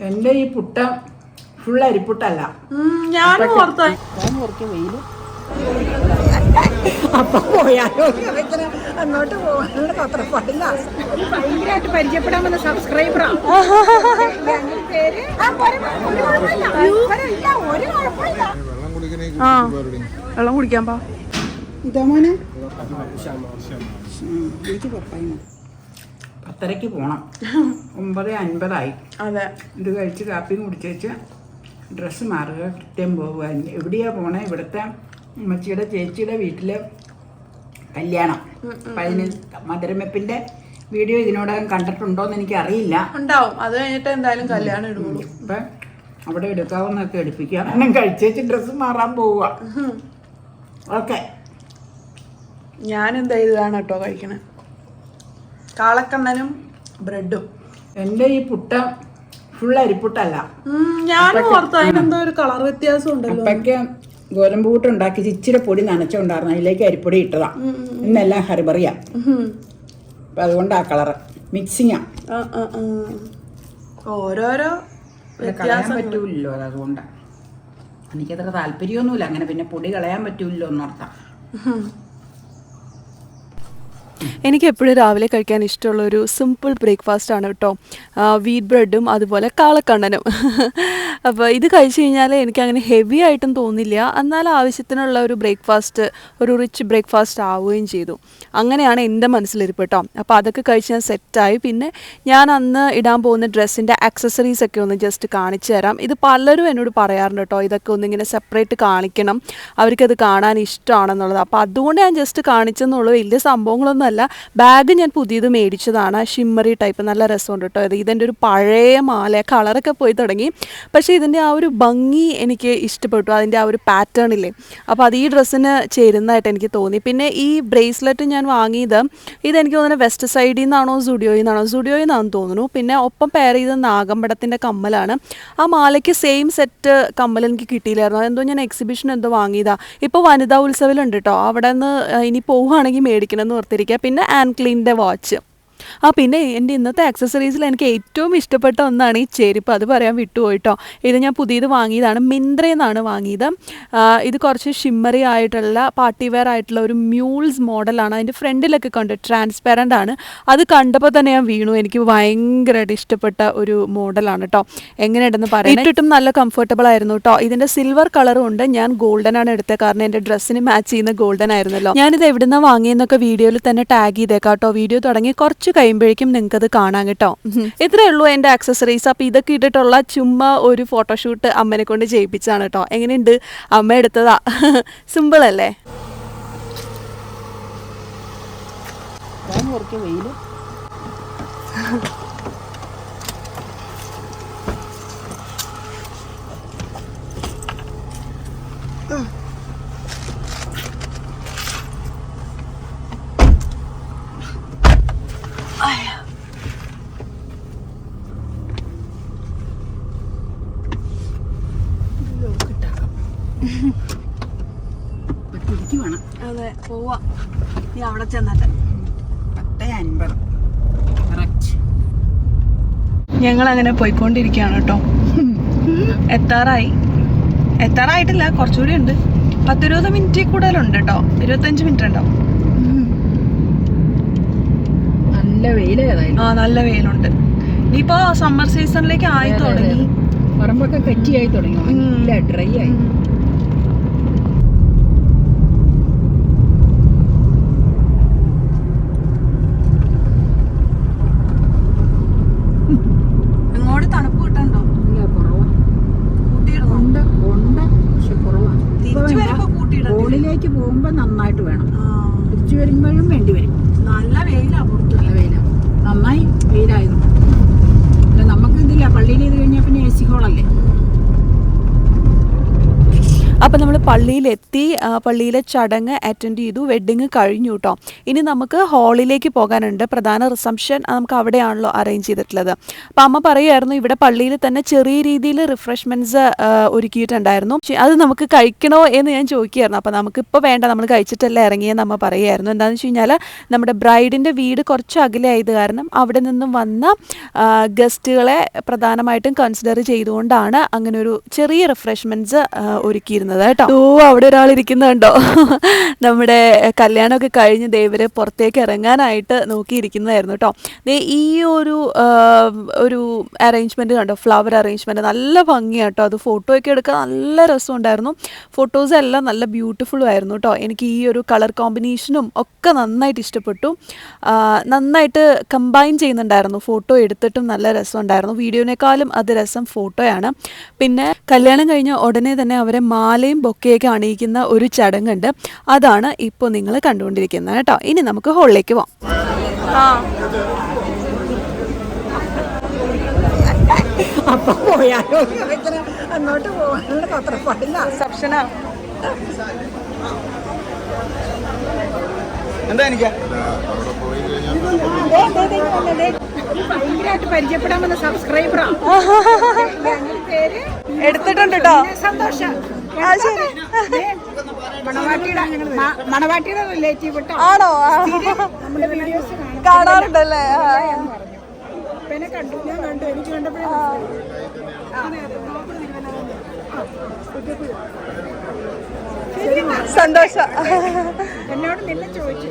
എന്റെ ഈ പുട്ട ഫുൾ അരിപ്പുട്ടല്ല. ഞാൻ അപ്പം പോയാലോ? അങ്ങോട്ട് പോകാനുള്ള ഭയങ്കരമായിട്ട് പരിചയപ്പെടാൻ വന്ന സബ്സ്ക്രൈബറാ വെള്ളം ആ. വെള്ളം കുടിക്കാൻ പാ. ഇതാ മോനെ. പത്തരയ്ക്ക് പോണം. ഒമ്പത് അൻപതായി. അതെ. ഇത് കഴിച്ച് കാപ്പിയും കുടിച്ചേച്ച് ഡ്രസ്സ് മാറുക കൃത്യം പോവുക. എവിടെയാ പോണേ? ഇവിടുത്തെ അമ്മച്ചിയുടെ ചേച്ചിയുടെ വീട്ടിലെ കല്യാണം. പതിനഞ്ച് മധുരമെപ്പിന്റെ വീഡിയോ ഇതിനോടകം കണ്ടിട്ടുണ്ടോന്ന് എനിക്ക് അറിയില്ല ഉണ്ടാവും. അത് കഴിഞ്ഞിട്ട് എന്തായാലും കല്യാണം ഇടുള്ളൂ. അപ്പൊ അവിടെ എടുക്കാവുന്നൊക്കെ എടുപ്പിക്കുക കഴിച്ചു കഴിച്ചേച്ച് ഡ്രസ്സ് മാറാൻ പോവുക. ഓക്കെ ഞാൻ എന്താ ഇതാണ് കേട്ടോ കഴിക്കണേ? കാളക്കണ്ണനും ബ്രെഡും. എന്റെ ഈ പുട്ട ഫുൾ അരിപ്പുട്ടല്ല. ഞാൻ ഓർത്ത അതിനെന്തോ ഒരു കളർ വ്യത്യാസം ഉണ്ടല്ലോ അപ്പൊക്കെ ഗോതമ്പ് കൂട്ട് ഉണ്ടാക്കി ഇച്ചിരി പൊടി നനച്ചുണ്ടായിരുന്നു അതിലേക്ക് അരിപ്പൊടി ഇട്ടതാ. ഇന്നെല്ലാം ഹറിബറിയാ അപ്പൊ അതുകൊണ്ട് ആ കളറ് മിക്സിങ്ങാ. ഓരോരോ കളയാൻ പറ്റൂലോ അതുകൊണ്ടാ. എനിക്കത്ര താല്പര്യമൊന്നുമില്ല. അങ്ങനെ പിന്നെ പൊടി കളയാൻ പറ്റൂലോ എന്നോർത്താം. എനിക്ക് എപ്പോഴും രാവിലെ കഴിക്കാൻ ഇഷ്ടമുള്ള ഒരു സിമ്പിൾ ബ്രേക്ക്ഫാസ്റ്റ് ആണ് കേട്ടോ വീറ്റ് ബ്രെഡും അതുപോലെ കാളക്കണ്ണനും. അപ്പോൾ ഇത് കഴിച്ചു കഴിഞ്ഞാൽ എനിക്ക് അങ്ങനെ ഹെവി ആയിട്ടും തോന്നില്ല. എന്നാൽ ആവശ്യത്തിനുള്ള ഒരു ബ്രേക്ക്ഫാസ്റ്റ് ഒരു റിച്ച് ബ്രേക്ക്ഫാസ്റ്റ് ആവുകയും ചെയ്തു. അങ്ങനെയാണ് എന്റെ മനസ്സിലിരിപ്പ് കേട്ടോ അപ്പോൾ അതൊക്കെ കഴിച്ച് ഞാൻ സെറ്റായി പിന്നെ ഞാൻ അന്ന് ഇടാൻ പോകുന്ന ഡ്രസ്സിന്റെ ആക്സസറീസ് ഒക്കെ ഒന്ന് ജസ്റ്റ് കാണിച്ചു തരാം. ഇത് പലരും എന്നോട് പറയാറുണ്ട് കേട്ടോ ഇതൊക്കെ ഒന്നിങ്ങനെ സെപ്പറേറ്റ് കാണിക്കണം. അവർക്കത് കാണാൻ ഇഷ്ടമാണെന്നുള്ളത്. അപ്പോൾ അതുകൊണ്ട് ഞാൻ ജസ്റ്റ് കാണിച്ചെന്നുള്ളൂ. വലിയ സംഭവങ്ങളൊന്നുമല്ല. ബാഗ് ഞാൻ പുതിയത് മേടിച്ചതാണ്. Shimmery type. നല്ല രസമുണ്ട് കേട്ടോ ഇത്. ഇതെന്റെ ഒരു പഴയ മാല. കളറൊക്കെ പോയി തുടങ്ങി. പക്ഷേ ഇതിന്റെ ആ ഒരു ഭംഗി എനിക്ക് ഇഷ്ടപ്പെട്ടു. അതിന്റെ ആ ഒരു പാറ്റേൺ ഇല്ലേ? അപ്പോൾ അത് ഈ ഡ്രസ്സിന് ചേരുന്നതായിട്ട് എനിക്ക് തോന്നി. പിന്നെ ഈ ബ്രേസ്ലെറ്റ് ഞാൻ വാങ്ങിയത് ഇതെനിക്ക് തോന്നുന്നത് വെസ്റ്റ് സൈഡിൽ നിന്നാണോ സുഡിയോയിൽ നിന്നാണോ? സുഡിയോയിൽ നിന്നാണെന്ന് തോന്നുന്നു. പിന്നെ ഒപ്പം പെയർ ചെയ്ത നാഗമ്പടത്തിന്റെ കമ്മലാണ്. ആ മാലയ്ക്ക് സെയിം സെറ്റ് കമ്മൽ എനിക്ക് കിട്ടിയില്ലായിരുന്നു. അതെന്തോ ഞാൻ എക്സിബിഷൻ എന്തോ വാങ്ങിയതാണ് ഇപ്പോൾ വനിതാ ഉത്സവിലുണ്ട് കേട്ടോ. അവിടെ നിന്ന് ഇനി പോവുകയാണെങ്കിൽ മേടിക്കണം എന്ന് ഓർത്തിരിക്കുക. പിന്നെ ആൻക്ലീന്റെ വാച്ച്. ആ പിന്നെ എന്റെ ഇന്നത്തെ ആക്സസറീസിൽ എനിക്ക് ഏറ്റവും ഇഷ്ടപ്പെട്ട ഒന്നാണ് ഈ ചെരുപ്പ്. അത് പറയാൻ വിട്ടുപോയിട്ടോ. ഇത് ഞാൻ പുതിയത് വാങ്ങിയതാണ്. മിന്ത്രയെന്നാണ് വാങ്ങിയത്. ഇത് കുറച്ച് ഷിമ്മറി ആയിട്ടുള്ള പാർട്ടി വെയർ ആയിട്ടുള്ള ഒരു മ്യൂൾസ് മോഡലാണ് അതിന്റെ ഫ്രണ്ടിലൊക്കെ കണ്ട്? ട്രാൻസ്പെറന്റ് ആണ്. അത് കണ്ടപ്പോൾ തന്നെ ഞാൻ വീണു. എനിക്ക് ഭയങ്കരമായിട്ട് ഇഷ്ടപ്പെട്ട ഒരു മോഡലാണ് കേട്ടോ എങ്ങനെയുണ്ടെന്ന് പറയാം ഇട്ടിട്ടും നല്ല കംഫർട്ടബിൾ ആയിരുന്നു കേട്ടോ ഇതിന്റെ സിൽവർ കളറും ഉണ്ട്. ഞാൻ ഗോൾഡൻ ആണ് എടുത്തത് കാരണം എന്റെ ഡ്രസ്സിന് മാച്ച് ചെയ്യുന്ന ഗോൾഡൻ ആയിരുന്നല്ലോ. ഞാനിത് എവിടുന്ന വാങ്ങിയെന്നൊക്കെ വീഡിയോയിൽ തന്നെ ടാഗ് ചെയ്തേക്കാം കേട്ടോ വീഡിയോ തുടങ്ങി കുറച്ച് കഴിയുമ്പോഴേക്കും അത് കാണാം കേട്ടോ. ഇത്രയേ ഉള്ളൂ എന്റെ ആക്സസറീസ് അപ്പോൾ ഇതൊക്കെ ഇട്ടിട്ടുള്ള ചുമ്മാ ഒരു ഫോട്ടോഷൂട്ട് അമ്മനെ കൊണ്ട് ചെയ്യിപ്പിച്ചാണ് കേട്ടോ. എങ്ങനെയുണ്ട്? അമ്മ എടുത്തതാ. സിമ്പിൾ അല്ലേ? വെയിൽ ചെന്നിട്ട് പത്ത് അൻപത്. ഞങ്ങൾ അങ്ങനെ പോയിക്കൊണ്ടിരിക്കുകയാണ് കേട്ടോ. എത്താറായി. എത്താറായിട്ടില്ല കുറച്ചുകൂടി ഉണ്ട്. പത്തിരുപത് മിനിറ്റ് കൂടുതലുണ്ട് കേട്ടോ. ഇരുപത്തഞ്ച് മിനിറ്റ് ഉണ്ടാവും. നല്ല വെയിലേതായാലും ആ നല്ല വെയിലുണ്ട്. ഇനിയിപ്പോ സമ്മർ സീസണിലേക്ക് ആയി തുടങ്ങി. പറമ്പൊക്കെ കറ്റിയായി തുടങ്ങി. നല്ല ഡ്രൈ ആയി ഇങ്ങോട്ട് തണുപ്പ് കിട്ടണ്ടോ ഇല്ല കുറവാ കൂട്ടിയിടണം ഉണ്ട് ഉണ്ട് പക്ഷെ കുറവാണ് തിരിച്ചു വരുമ്പോ കൂട്ടിയിടണം മുകളിലേക്ക് പോകുമ്പോൾ നന്നായിട്ട് വേണം ആ, തിരിച്ചു വരുമ്പോഴും വേണ്ടി വരും നല്ല വെയിലാ പുറത്ത് നല്ല വെയിലാണ് നന്നായി വെയിലായിരുന്നു അല്ല നമുക്ക് ഇതില്ല പള്ളിയിൽ ഇത് കഴിഞ്ഞാൽ പിന്നെ എ സി ഹോളല്ലേ അപ്പോൾ നമ്മൾ പള്ളിയിലെത്തി പള്ളിയിലെ ചടങ്ങ് അറ്റൻഡ് ചെയ്തു വെഡ്ഡിങ് കഴിഞ്ഞു കേട്ടോ ഇനി നമുക്ക് ഹാളിലേക്ക് പോകാനുണ്ട്. പ്രധാന റിസംഷൻ നമുക്ക് അവിടെയാണല്ലോ അറേഞ്ച് ചെയ്തിട്ടുള്ളത്. അപ്പോൾ അമ്മ പറയുമായിരുന്നു ഇവിടെ പള്ളിയിൽ തന്നെ ചെറിയ രീതിയിൽ റിഫ്രഷ്മെന്റ്സ് ഒരുക്കിയിട്ടുണ്ടായിരുന്നു. അത് നമുക്ക് കഴിക്കണോ എന്ന് ഞാൻ ചോദിക്കുകയായിരുന്നു അപ്പോൾ നമുക്കിപ്പോൾ വേണ്ട നമ്മൾ കഴിച്ചിട്ടല്ല ഇറങ്ങിയെന്ന് അമ്മ പറയുമായിരുന്നു എന്താണെന്ന് വെച്ച് കഴിഞ്ഞാൽ നമ്മുടെ ബ്രൈഡിന്റെ വീട് കുറച്ച് അകലെ ആയത് കാരണം അവിടെ നിന്നും വന്ന ഗസ്റ്റുകളെ പ്രധാനമായിട്ടും കൺസിഡർ ചെയ്തുകൊണ്ടാണ് അങ്ങനെ ഒരു ചെറിയ റിഫ്രഷ്മെന്റ്സ് ഒരുക്കിയിരുന്നത്. കേട്ടോ. ഓ അവിടെ ഒരാൾ ഇരിക്കുന്നുണ്ടോ നമ്മുടെ കല്യാണമൊക്കെ കഴിഞ്ഞ് ദേവരെ പുറത്തേക്ക് ഇറങ്ങാനായിട്ട് നോക്കിയിരിക്കുന്നതായിരുന്നു കേട്ടോ. ദേ ഈ ഒരു ഒരു അറേഞ്ച്മെന്റ് കണ്ടോ? ഫ്ലവർ അറേഞ്ച്മെന്റ് നല്ല ഭംഗിയാണ് കേട്ടോ. അത് ഫോട്ടോ ഒക്കെ എടുക്കാൻ നല്ല രസമുണ്ടായിരുന്നു. ഫോട്ടോസ് എല്ലാം നല്ല ബ്യൂട്ടിഫുള്ളും ആയിരുന്നു കേട്ടോ. എനിക്ക് ഈ ഒരു കളർ കോമ്പിനേഷനും ഒക്കെ നന്നായിട്ട് ഇഷ്ടപ്പെട്ടു. നന്നായിട്ട് കമ്പൈൻ ചെയ്യുന്നുണ്ടായിരുന്നു. ഫോട്ടോ എടുത്തിട്ടും നല്ല രസം രസമുണ്ടായിരുന്നു. വീഡിയോനേക്കാളും അത് രസം ഫോട്ടോയാണ് പിന്നെ കല്യാണം കഴിഞ്ഞ ഉടനെ തന്നെ അവരെ മാലയും ബൊക്കെയൊക്കെ അണിയിക്കുന്ന ഒരു ചടങ്ങുണ്ട്. അതാണ് ഇപ്പോൾ നിങ്ങൾ കണ്ടുകൊണ്ടിരിക്കുന്നത് കേട്ടോ. ഇനി നമുക്ക് ഹോളിലേക്ക് പോവാം. ആ. അപ്പൊ പോയാലോ? ഇങ്ങനെ അങ്ങോട്ട് പോകാനുള്ള പത്രപ്പാടില്ല. റിസപ്ഷനാ എന്താ എനിക്ക് ഭയങ്കരമായിട്ട് പരിചയപ്പെടാൻ വന്ന സബ്സ്ക്രൈബറാ പേര് എടുത്തിട്ടുണ്ട് കേട്ടോ. സന്തോഷം. മണവാട്ടിയുടെ റിലേറ്റീവ് ആണോ? കാണാറുണ്ടല്ലേ. പിന്നെ കണ്ടു ഞാൻ കണ്ടു എനിക്ക് കണ്ടപ്പോഴേ സന്തോഷം. എന്നോട് നിന്നെ ചോദിച്ചു.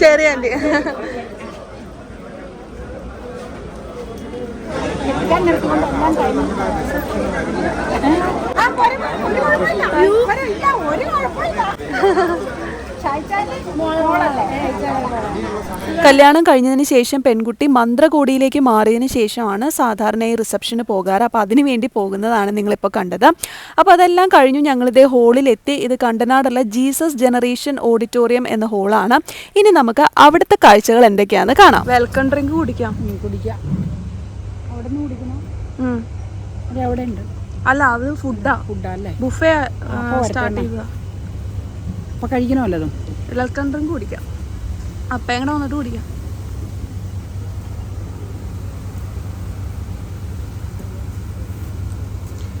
ശരി ആന്റി. കല്യാണം കഴിഞ്ഞതിന് ശേഷം പെൺകുട്ടി മന്ത്രകോടിയിലേക്ക് മാറിയതിന് ശേഷമാണ് സാധാരണയായി റിസപ്ഷന് പോകാറ്. അപ്പോൾ അതിന് വേണ്ടി പോകുന്നതാണ് നിങ്ങളിപ്പോൾ കണ്ടത്. അപ്പോൾ അതെല്ലാം കഴിഞ്ഞു ഞങ്ങളിതേ ഹോളിലെത്തി. ഇത് കണ്ടനാടുള്ള ജീസസ് ജനറേഷൻ ഓഡിറ്റോറിയം എന്ന ഹോളാണ്. ഇനി നമുക്ക് അവിടുത്തെ കാഴ്ചകൾ എന്തൊക്കെയാണെന്ന് കാണാം. വെൽക്കം ഡ്രിങ്ക് കുടിക്കാം. കുടിക്കാം. അല്ല അത് ഫുഡാ. ഫുഡാ അല്ലേ? ബുഫേ സ്റ്റാർട്ട് ചെയ്യുക. ചെയ്തതാ അപ്പൊ കഴിക്കണോ വെൽക്കം ഡ്രിങ്ക് കുടിക്കാം. അപ്പം എങ്ങനെ വന്നിട്ട് കുടിക്കാം.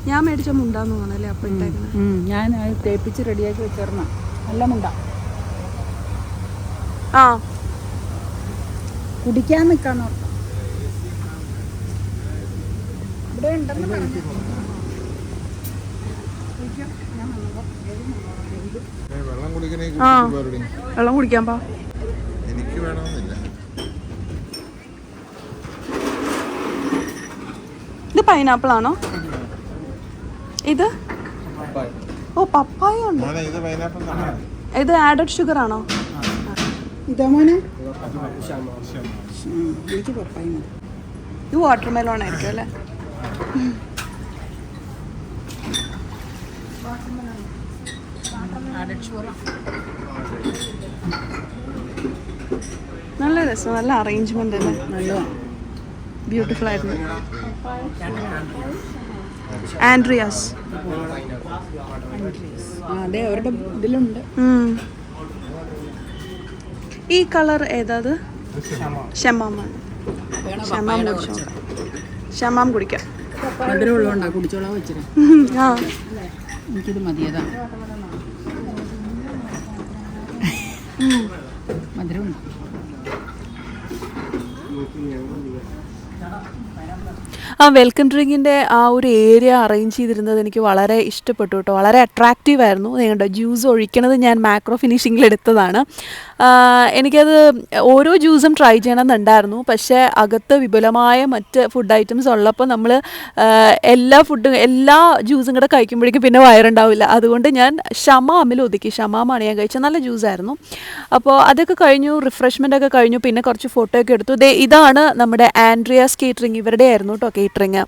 ഞാൻ മേടിച്ച മുണ്ടാന്ന് തോന്നണല്ലേ അപ്പം ഞാൻ അത് തേപ്പിച്ച് റെഡിയാക്കി വെച്ചിരുന്ന നല്ല മുണ്ട. ആ. കുടിക്കാൻ നിൽക്കാന്ന് ഓർത്ത ഇവിടെ ഉണ്ടെന്ന് പറഞ്ഞു വെള്ളം ആ. കുടിക്കാൻ പാ. എനിക്ക് വേണമെന്നില്ല. ഇത് പൈനാപ്പിൾ ആണോ? ഇത്? ഓ പപ്പായ ഉണ്ട്. ഇത് പൈനാപ്പിൾ തന്നെ. ഇത് ആഡഡ് ഷുഗർ ആണോ? ഇതാ മോനെ. ഉം, എനിക്ക് പപ്പായ. ഇത് വാട്ടർമെലോൺ ആയിരിക്കും അല്ലേ? നല്ല രസം നല്ല അറേഞ്ച്മെന്റ് അല്ലേ നല്ലതാണ് ബ്യൂട്ടിഫുൾ ആയിരുന്നു ആൻഡ്രിയാസ് അതെ അവരുടെ ഇതിലുണ്ട്. ഈ കളർ ഏതാത് ഷമാമാണ് ഷമാം. ഷമാം കുടിക്കാം. മധുരം വെച്ചിട്ട് ഉം, ആ. എനിക്കിത് മതിയതാ. മധുരമുണ്ട്? ആ വെൽക്കം ഡ്രിങ്കിന്റെ ആ ഒരു ഏരിയ അറേഞ്ച് ചെയ്തിരുന്നത് എനിക്ക് വളരെ ഇഷ്ടപ്പെട്ടു കേട്ടോ. വളരെ അട്രാക്റ്റീവ് ആയിരുന്നു. നിങ്ങളുടെ ജ്യൂസ് ഒഴിക്കണത് ഞാൻ മാക്രോ ഫിനിഷിങ്ങിൽ എടുത്തതാണ്. എനിക്കത് ഓരോ ജ്യൂസും ട്രൈ ചെയ്യണമെന്നുണ്ടായിരുന്നു. പക്ഷേ അകത്ത് വിപുലമായ മറ്റ് ഫുഡ് ഐറ്റംസ് ഉള്ളപ്പോൾ നമ്മൾ എല്ലാ ഫുഡും എല്ലാ ജ്യൂസും കൂടെ കഴിക്കുമ്പോഴേക്കും പിന്നെ വയറുണ്ടാവില്ല. അതുകൊണ്ട് ഞാൻ ഷമാമിൽ ഒതുക്കി. ഷമാമാണ് ഞാൻ കഴിച്ചത്. നല്ല ജ്യൂസായിരുന്നു അപ്പോൾ അതൊക്കെ കഴിഞ്ഞു റിഫ്രഷ്മെന്റ് ഒക്കെ കഴിഞ്ഞു. പിന്നെ കുറച്ച് ഫോട്ടോ ഒക്കെ എടുത്തു. ഇതാണ് നമ്മുടെ ആൻഡ്രിയ ഐഡിയാസ് കേറ്ററിങ് ഇവരുടെ ആയിരുന്നു കേട്ടോ കേറ്ററിങ്.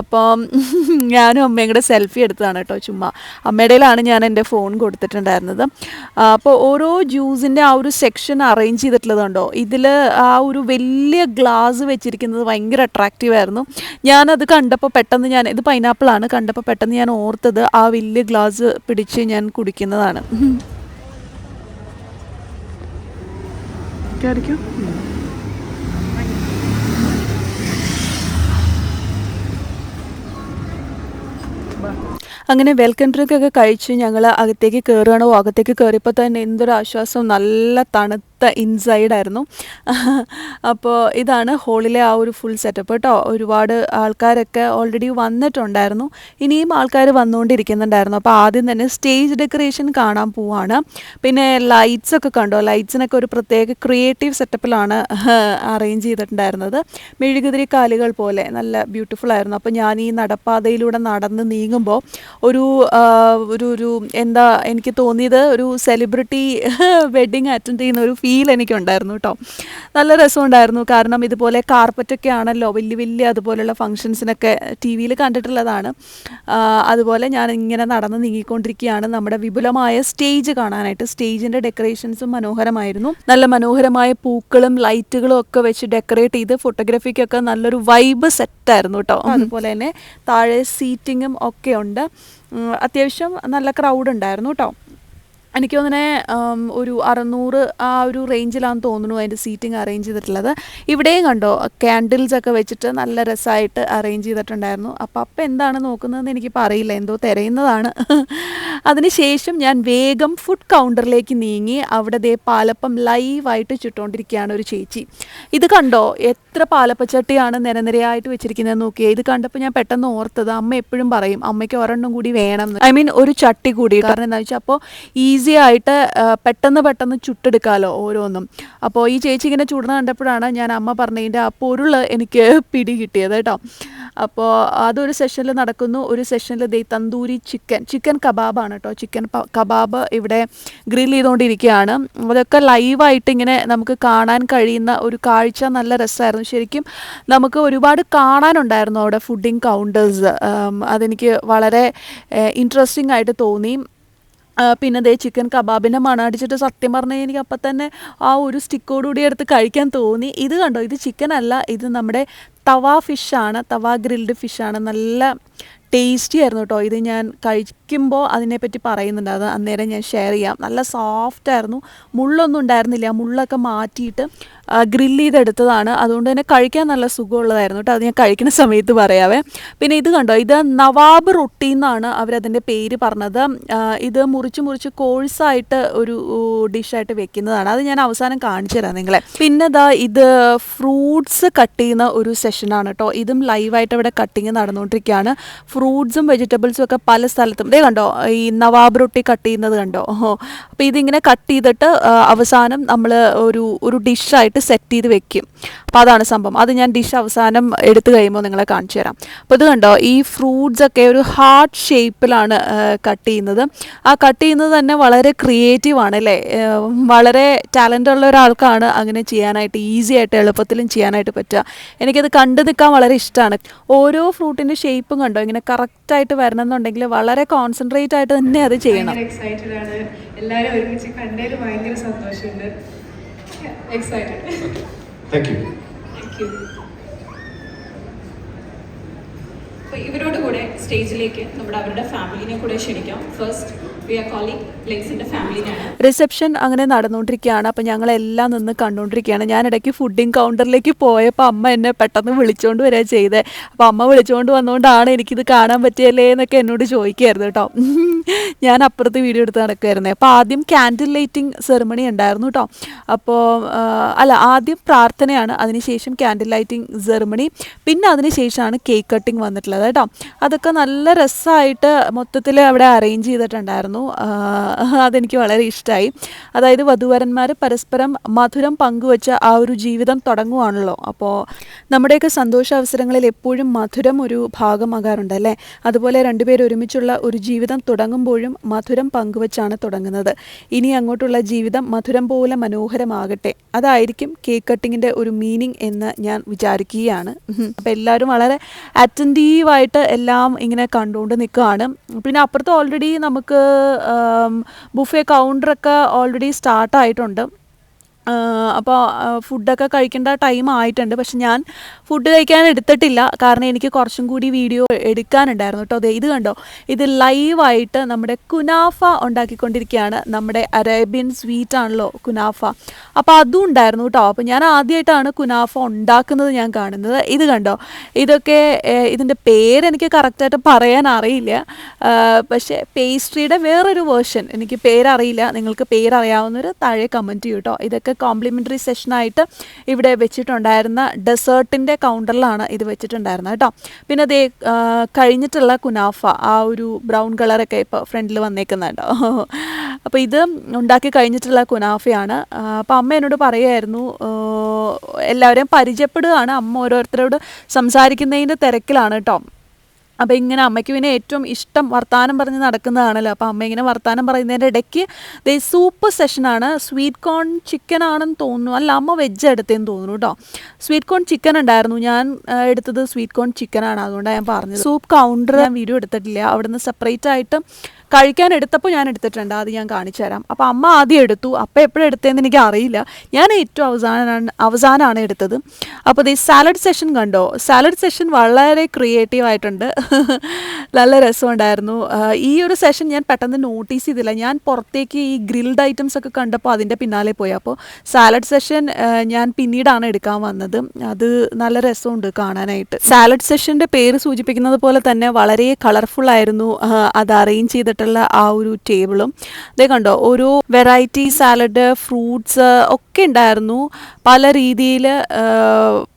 അപ്പം ഞാനും അമ്മയും കൂടെ സെൽഫി എടുത്തതാണ് കേട്ടോ ചുമ്മാ. അമ്മയുടെയിലാണ് ഞാൻ എന്റെ ഫോൺ കൊടുത്തിട്ടുണ്ടായിരുന്നത്. അപ്പോൾ ഓരോ ജ്യൂസിന്റെ ആ ഒരു സെക്ഷൻ അറേഞ്ച് ചെയ്തിട്ടുള്ളതുണ്ടോ ഇതിൽ ആ ഒരു വലിയ ഗ്ലാസ് വെച്ചിരിക്കുന്നത് ഭയങ്കര അട്രാക്റ്റീവ് ആയിരുന്നു. ഞാനത് കണ്ടപ്പോൾ പെട്ടെന്ന് ഞാൻ ഇത് പൈനാപ്പിളാണ് കണ്ടപ്പോൾ പെട്ടെന്ന് ഞാൻ ഓർത്തത് ആ വലിയ ഗ്ലാസ് പിടിച്ച് ഞാൻ കുടിക്കുന്നതാണ്. കയറിക്കോ അങ്ങനെ വെൽക്കം ഡ്രിങ്ക് ഒക്കെ കഴിച്ച് ഞങ്ങൾ അകത്തേക്ക് കയറുകയാണോ അകത്തേക്ക് കയറിയപ്പോൾ തന്നെ എന്തൊരു ആശ്വാസം. നല്ല തണുത്ത ഇൻസൈഡ് ആയിരുന്നു. അപ്പോൾ ഇതാണ് ഹോളിലെ ആ ഒരു ഫുൾ സെറ്റപ്പ് കേട്ടോ. ഒരുപാട് ആൾക്കാരൊക്കെ ഓൾറെഡി വന്നിട്ടുണ്ടായിരുന്നു. ഇനിയും ആൾക്കാർ വന്നുകൊണ്ടിരിക്കുന്നുണ്ടായിരുന്നു. അപ്പോൾ ആദ്യം തന്നെ സ്റ്റേജ് ഡെക്കറേഷൻ കാണാൻ പോവാണ്. പിന്നെ ലൈറ്റ്സ് ഒക്കെ കണ്ടോ? ലൈറ്റ്സിനൊക്കെ ഒരു പ്രത്യേക ക്രിയേറ്റീവ് സെറ്റപ്പിലാണ് അറേഞ്ച് ചെയ്തിട്ടുണ്ടായിരുന്നത്. മെഴുകുതിരി കാലുകൾ പോലെ നല്ല ബ്യൂട്ടിഫുൾ ആയിരുന്നു. അപ്പോൾ ഞാൻ ഈ നടപ്പാതയിലൂടെ നടന്ന് നീങ്ങുമ്പോൾ ഒരു ഒരു ഒരു എന്താ എനിക്ക് തോന്നിയത്? ഒരു സെലിബ്രിറ്റി വെഡിങ് അറ്റൻഡ് ചെയ്യുന്ന ഒരു ഫീൽ എനിക്കുണ്ടായിരുന്നു കേട്ടോ നല്ല രസമുണ്ടായിരുന്നു. കാരണം ഇതുപോലെ കാർപ്പറ്റൊക്കെ ആണല്ലോ വലിയ വലിയ അതുപോലെയുള്ള ഫങ്ഷൻസിനൊക്കെ ടി വിയിൽ കണ്ടിട്ടുള്ളതാണ്. അതുപോലെ ഞാൻ ഇങ്ങനെ നടന്ന് നീങ്ങിക്കൊണ്ടിരിക്കുകയാണ്. നമ്മുടെ വിപുലമായ സ്റ്റേജ് കാണാനായിട്ട്. സ്റ്റേജിന്റെ ഡെക്കറേഷൻസും മനോഹരമായിരുന്നു. നല്ല മനോഹരമായ പൂക്കളും ലൈറ്റുകളും ഒക്കെ വെച്ച് ഡെക്കറേറ്റ് ചെയ്ത് ഫോട്ടോഗ്രാഫിക്കൊക്കെ നല്ലൊരു വൈബ് സെറ്റായിരുന്നു കേട്ടോ അതുപോലെ തന്നെ താഴെ സീറ്റിങ്ങും ഒക്കെ ഉണ്ട്. അത്യാവശ്യം നല്ല ക്രൗഡ് ഉണ്ടായിരുന്നു കേട്ടോ എനിക്ക് തോന്നണേ ഒരു അറുന്നൂറ് ആ ഒരു റേഞ്ചിലാണെന്ന് തോന്നുന്നു അതിന്റെ സീറ്റിംഗ് അറേഞ്ച് ചെയ്തിട്ടുള്ളത്. ഇവിടെയും കണ്ടോ ക്യാൻഡിൽസ് ഒക്കെ വെച്ചിട്ട് നല്ല രസമായിട്ട് അറേഞ്ച് ചെയ്തിട്ടുണ്ടായിരുന്നു. അപ്പോൾ അപ്പം എന്താണ് നോക്കുന്നതെന്ന് എനിക്കിപ്പോൾ അറിയില്ല. എന്തോ തിരയുന്നതാണ്. അതിനുശേഷം ഞാൻ വേഗം ഫുഡ് കൗണ്ടറിലേക്ക് നീങ്ങി. അവിടെ ദേ പാലപ്പം ലൈവായിട്ട് ചുട്ടുകൊണ്ടിരിക്കുകയാണ് ഒരു ചേച്ചി. ഇത് കണ്ടോ എത്ര പാലപ്പച്ചട്ടിയാണ് നിരനിരയായിട്ട് വെച്ചിരിക്കുന്നത് നോക്കിയാൽ ഇത് കണ്ടപ്പോൾ ഞാൻ പെട്ടെന്ന് ഓർത്തത് അമ്മ എപ്പോഴും പറയും അമ്മയ്ക്ക് ഒരെണ്ണം കൂടി വേണം. ഐ മീൻ ഒരു ചട്ടി കൂടി. കാരണം എന്താ വെച്ചാൽ അപ്പോൾ ഈസി ആയിട്ട് പെട്ടെന്ന് പെട്ടെന്ന് ചുട്ടെടുക്കാമല്ലോ ഓരോന്നും. അപ്പോൾ ഈ ചേച്ചി ഇങ്ങനെ ചുടുന്ന കണ്ടപ്പോഴാണ് ഞാൻ അമ്മ പറഞ്ഞതിന്റെ ആ പൊരുൾ എനിക്ക് പിടി കിട്ടിയത് കേട്ടോ. അപ്പോൾ അതൊരു സെഷനിൽ നടക്കുന്നു. ഒരു സെഷനിൽ ദേ തന്തൂരി ചിക്കൻ ചിക്കൻ കബാബാണ് കേട്ടോ. ചിക്കൻ കബാബ് ഇവിടെ ഗ്രിൽ ചെയ്തുകൊണ്ടിരിക്കുകയാണ്. അതൊക്കെ ലൈവായിട്ട് ഇങ്ങനെ നമുക്ക് കാണാൻ കഴിയുന്ന ഒരു കാഴ്ച നല്ല രസമായിരുന്നു. ശരിക്കും നമുക്ക് ഒരുപാട് കാണാനുണ്ടായിരുന്നു അവിടെ ഫുഡിങ് കൗണ്ടേഴ്സ് അതെനിക്ക് വളരെ ഇൻട്രസ്റ്റിംഗ് ആയിട്ട് തോന്നി. പിന്നെ ദേ ചിക്കൻ കബാബിന്റെ മണം അടിച്ചിട്ട് സത്യം പറഞ്ഞാൽ എനിക്ക് അപ്പം തന്നെ ആ ഒരു സ്റ്റിക്കോടുകൂടി എടുത്ത് കഴിക്കാൻ തോന്നി. ഇത് കണ്ടോ? ഇത് ചിക്കൻ അല്ല ഇത് നമ്മുടെ തവ ഫിഷാണ് തവ ഗ്രിൽഡ് ഫിഷാണ് നല്ല ടേസ്റ്റി ആയിരുന്നു കേട്ടോ ഇത് ഞാൻ കഴിക്കുമ്പോൾ അതിനെപ്പറ്റി പറയുന്നുണ്ട്. അത് അന്നേരം ഞാൻ ഷെയർ ചെയ്യാം. നല്ല സോഫ്റ്റ് ആയിരുന്നു. മുള്ളൊന്നും ഉണ്ടായിരുന്നില്ല. മുള്ളൊക്കെ മാറ്റിയിട്ട് ഗ്രില്ല് ചെയ്തെടുത്തതാണ്. അതുകൊണ്ട് തന്നെ കഴിക്കാൻ നല്ല സുഖമുള്ളതായിരുന്നു കേട്ടോ അത് ഞാൻ കഴിക്കുന്ന സമയത്ത് പറയാവേ. പിന്നെ ഇത് കണ്ടോ? ഇത് നവാബ് റൊട്ടി എന്നാണ് അവരതിന്റെ പേര് പറഞ്ഞത്. ഇത് മുറിച്ച് മുറിച്ച് കോഴ്സായിട്ട് ഒരു ഡിഷായിട്ട് വെക്കുന്നതാണ്. അത് ഞാൻ അവസാനം കാണിച്ചു തരാം നിങ്ങളെ. പിന്നെ ഇതാ ഇത് ഫ്രൂട്ട്സ് കട്ട് ചെയ്യുന്ന ഒരു സെഷനാണ് കേട്ടോ ഇതും ലൈവായിട്ട് അവിടെ കട്ടിങ് നടന്നുകൊണ്ടിരിക്കുകയാണ് ഫ്രൂട്ട്സും വെജിറ്റബിൾസും ഒക്കെ പല സ്ഥലത്തും. ഇതേ കണ്ടോ ഈ നവാബ് റൊട്ടി കട്ട് ചെയ്യുന്നത് കണ്ടോ? അപ്പോൾ ഇതിങ്ങനെ കട്ട് ചെയ്തിട്ട് അവസാനം നമ്മൾ ഒരു ഒരു ഡിഷായിട്ട് സെറ്റ് ചെയ്ത് വെക്കും. അപ്പോൾ അതാണ് സംഭവം. അത് ഞാൻ ഡിഷ് അവസാനം എടുത്തു കഴിയുമ്പോൾ നിങ്ങളെ കാണിച്ചു തരാം. അപ്പോൾ ഇത് കണ്ടോ ഈ ഫ്രൂട്ട്സ് ഒക്കെ ഒരു ഹാർട്ട് ഷേപ്പിലാണ് കട്ട് ചെയ്യുന്നത്. ആ കട്ട് ചെയ്യുന്നത് തന്നെ വളരെ ക്രിയേറ്റീവ് ആണ് അല്ലേ? വളരെ ടാലന്റ് ഉള്ള ഒരാൾക്കാണ് അങ്ങനെ ചെയ്യാനായിട്ട് ഈസി ആയിട്ട് എളുപ്പത്തിലും ചെയ്യാനായിട്ട് പറ്റുക. എനിക്കത് കണ്ടു നിൽക്കാൻ വളരെ ഇഷ്ടമാണ്. ഓരോ ഫ്രൂട്ടിന്റെ ഷേപ്പും കണ്ടോ? ഇങ്ങനെ കറക്റ്റായിട്ട് വരണം എന്നുണ്ടെങ്കിൽ വളരെ കോൺസെൻട്രേറ്റ് ആയിട്ട് തന്നെ അത് ചെയ്യണം. എക്സൈറ്റഡ് ആണ്. എല്ലാവരും ഒരുമിച്ച് കണ്ടതിൽ ഭയങ്കര സന്തോഷമുണ്ട്. എക്സൈറ്റഡ് താങ്ക് യു ഇവരോട് കൂടെ സ്റ്റേജിലേക്ക് നമ്മുടെ അവരുടെ ഫാമിലിനെ കൂടെ ക്ഷണിക്കാം. ഫസ്റ്റ് റിസപ്ഷൻ അങ്ങനെ നടന്നുകൊണ്ടിരിക്കുകയാണ്. അപ്പം ഞങ്ങളെല്ലാം നിന്ന് കണ്ടുകൊണ്ടിരിക്കുകയാണ്. ഞാൻ ഇടയ്ക്ക് ഫുഡിങ് കൗണ്ടറിലേക്ക് പോയപ്പോൾ അമ്മ എന്നെ പെട്ടെന്ന് വിളിച്ചുകൊണ്ട് വരിക ചെയ്തേ. അപ്പോൾ അമ്മ വിളിച്ചുകൊണ്ട് വന്നുകൊണ്ടാണ് എനിക്കിത് കാണാൻ പറ്റിയല്ലേ എന്നൊക്കെ എന്നോട് ചോദിക്കുമായിരുന്നു കേട്ടോ. ഞാൻ അപ്പുറത്ത് വീഡിയോ എടുത്ത് നടക്കുമായിരുന്നേ അപ്പോൾ ആദ്യം ക്യാൻഡിൽ ലൈറ്റിംഗ് സെറിമണി ഉണ്ടായിരുന്നു കേട്ടോ. അപ്പോൾ അല്ല ആദ്യം പ്രാർത്ഥനയാണ്. അതിനുശേഷം ക്യാൻഡിൽ ലൈറ്റിംഗ് സെറിമണി പിന്നെ അതിനുശേഷമാണ് കേക്ക് കട്ടിങ് വന്നിട്ടുള്ളത് കേട്ടോ. അതൊക്കെ നല്ല രസമായിട്ട് മൊത്തത്തിൽ അവിടെ അറേഞ്ച് ചെയ്തിട്ടുണ്ടായിരുന്നു. ആ, അതെനിക്ക് വളരെ ഇഷ്ടമായി അതായത് വധുവരന്മാർ പരസ്പരം മധുരം പങ്കുവച്ച ആ ഒരു ജീവിതം തുടങ്ങുവാണല്ലോ. അപ്പോൾ നമ്മുടെയൊക്കെ സന്തോഷ അവസരങ്ങളിൽ എപ്പോഴും മധുരം ഒരു ഭാഗമാകാറുണ്ട് അല്ലേ? അതുപോലെ രണ്ടുപേരും ഒരുമിച്ചുള്ള ഒരു ജീവിതം തുടങ്ങുമ്പോഴും മധുരം പങ്കുവച്ചാണ് തുടങ്ങുന്നത്. ഇനി അങ്ങോട്ടുള്ള ജീവിതം മധുരം പോലെ മനോഹരമാകട്ടെ. അതായിരിക്കും കേക്ക് കട്ടിങ്ങിന്റെ ഒരു മീനിങ് എന്ന് ഞാൻ വിചാരിക്കുകയാണ്. അപ്പോൾ എല്ലാവരും വളരെ അറ്റന്റീവായിട്ട് എല്ലാം ഇങ്ങനെ കണ്ടുകൊണ്ട് നിൽക്കുകയാണ്. പിന്നെ അപ്പുറത്ത് ഓൾറെഡി നമുക്ക് ബുഫേ കൗണ്ടറൊക്കെ ഓൾറെഡി സ്റ്റാർട്ടായിട്ടുണ്ട് അപ്പോൾ ഫുഡൊക്കെ കഴിക്കേണ്ട ടൈം ആയിട്ടുണ്ട്. പക്ഷെ ഞാൻ ഫുഡ് കഴിക്കാൻ എടുത്തിട്ടില്ല. കാരണം എനിക്ക് കുറച്ചും കൂടി വീഡിയോ എടുക്കാനുണ്ടായിരുന്നു കേട്ടോ. അതെ ഇത് കണ്ടോ? ഇത് ലൈവായിട്ട് നമ്മുടെ കുനാഫ ഉണ്ടാക്കിക്കൊണ്ടിരിക്കുകയാണ്. നമ്മുടെ അറേബ്യൻ സ്വീറ്റ് ആണല്ലോ കുനാഫ. അപ്പോൾ അതും ഉണ്ടായിരുന്നു കേട്ടോ. അപ്പോൾ ഞാൻ ആദ്യമായിട്ടാണ് കുനാഫ ഉണ്ടാക്കുന്നത് ഞാൻ കാണുന്നത്. ഇത് കണ്ടോ? ഇതൊക്കെ ഇതിന്റെ പേര് എനിക്ക് കറക്റ്റായിട്ട് പറയാൻ അറിയില്ല. പക്ഷേ പേസ്ട്രിയുടെ വേറൊരു വേർഷൻ എനിക്ക് പേരറിയില്ല. നിങ്ങൾക്ക് പേരറിയാവുന്നവർ താഴെ കമന്റ് ചെയ്യൂ കേട്ടോ. ഇതൊക്കെ കോംപ്ലിമെന്ററി സെഷനായിട്ട് ഇവിടെ വെച്ചിട്ടുണ്ടായിരുന്ന ഡെസേർട്ടിന്റെ കൗണ്ടറിലാണ് ഇത് വെച്ചിട്ടുണ്ടായിരുന്നത് കേട്ടോ. പിന്നെ അതേ കഴിഞ്ഞിട്ടുള്ള കുനാഫ ആ ഒരു ബ്രൗൺ കളറൊക്കെ ഇപ്പോൾ ഫ്രണ്ടിൽ വന്നേക്കുന്നുണ്ടോ. അപ്പോൾ ഇത് ഉണ്ടാക്കി കഴിഞ്ഞിട്ടുള്ള കുനാഫയാണ്. അപ്പോൾ അമ്മ എന്നോട് പറയുമായിരുന്നു എല്ലാവരെയും പരിചയപ്പെടുകയാണ്. അമ്മ ഓരോരുത്തരോട് സംസാരിക്കുന്നതിന്റെ തിരക്കിലാണ് കേട്ടോ. അപ്പോൾ ഇങ്ങനെ അമ്മയ്ക്ക് പിന്നെ ഏറ്റവും ഇഷ്ടം വർത്തമാനം പറഞ്ഞ് നടക്കുന്നതാണല്ലോ. അപ്പോൾ അമ്മ ഇങ്ങനെ വർത്തമാനം പറയുന്നതിന്റെ ഇടയ്ക്ക് ദേ സൂപ്പ് സെഷനാണ് സ്വീറ്റ് കോൺ ചിക്കൻ ആണെന്ന് തോന്നുന്നു. അല്ല അമ്മ വെജ് എടുത്തേന്ന് തോന്നുന്നു കേട്ടോ. സ്വീറ്റ് കോൺ ചിക്കൻ ഉണ്ടായിരുന്നു. ഞാൻ എടുത്തത് സ്വീറ്റ് കോൺ ചിക്കനാണ് അതുകൊണ്ടാണ് ഞാൻ പറഞ്ഞത്. സൂപ്പ് കൗണ്ടർ ഞാൻ വീഡിയോ എടുത്തിട്ടില്ല. അവിടുന്ന് സെപ്പറേറ്റ് ആയിട്ട് കഴിക്കാൻ എടുത്തപ്പോൾ ഞാൻ എടുത്തിട്ടുണ്ട്. അത് ഞാൻ കാണിച്ചു തരാം. അപ്പോൾ അമ്മ ആദ്യം എടുത്തു. അപ്പം എപ്പോഴും എടുത്തതെന്ന് എനിക്ക് അറിയില്ല. ഞാൻ ഏറ്റവും അവസാനമാണ് അവസാനമാണ് എടുത്തത്. അപ്പോൾ ഈ സാലഡ് സെഷൻ കണ്ടോ? സാലഡ് സെഷൻ വളരെ ക്രിയേറ്റീവ് ആയിട്ടുണ്ട്. നല്ല രസമുണ്ടായിരുന്നു. ഈ ഒരു സെഷൻ ഞാൻ പെട്ടെന്ന് നോട്ടീസ് ചെയ്തില്ല. ഞാൻ പുറത്തേക്ക് ഈ ഗ്രിൽഡ് ഐറ്റംസ് ഒക്കെ കണ്ടപ്പോൾ അതിന്റെ പിന്നാലെ പോയി. അപ്പോൾ സാലഡ് സെഷൻ ഞാൻ പിന്നീടാണ് എടുക്കാൻ വന്നത്. അത് നല്ല രസമുണ്ട് കാണാനായിട്ട്. സാലഡ് സെഷന്റെ പേര് സൂചിപ്പിക്കുന്നത് പോലെ തന്നെ വളരെ കളർഫുൾ ആയിരുന്നു. അത് അറേഞ്ച് ചെയ്തിട്ടുള്ള ആ ഒരു ടേബിളും. ഇതേ കണ്ടോ ഓരോ വെറൈറ്റി സാലഡ് ഫ്രൂട്ട്സ് ഒക്കെ ഉണ്ടായിരുന്നു. പല രീതിയിൽ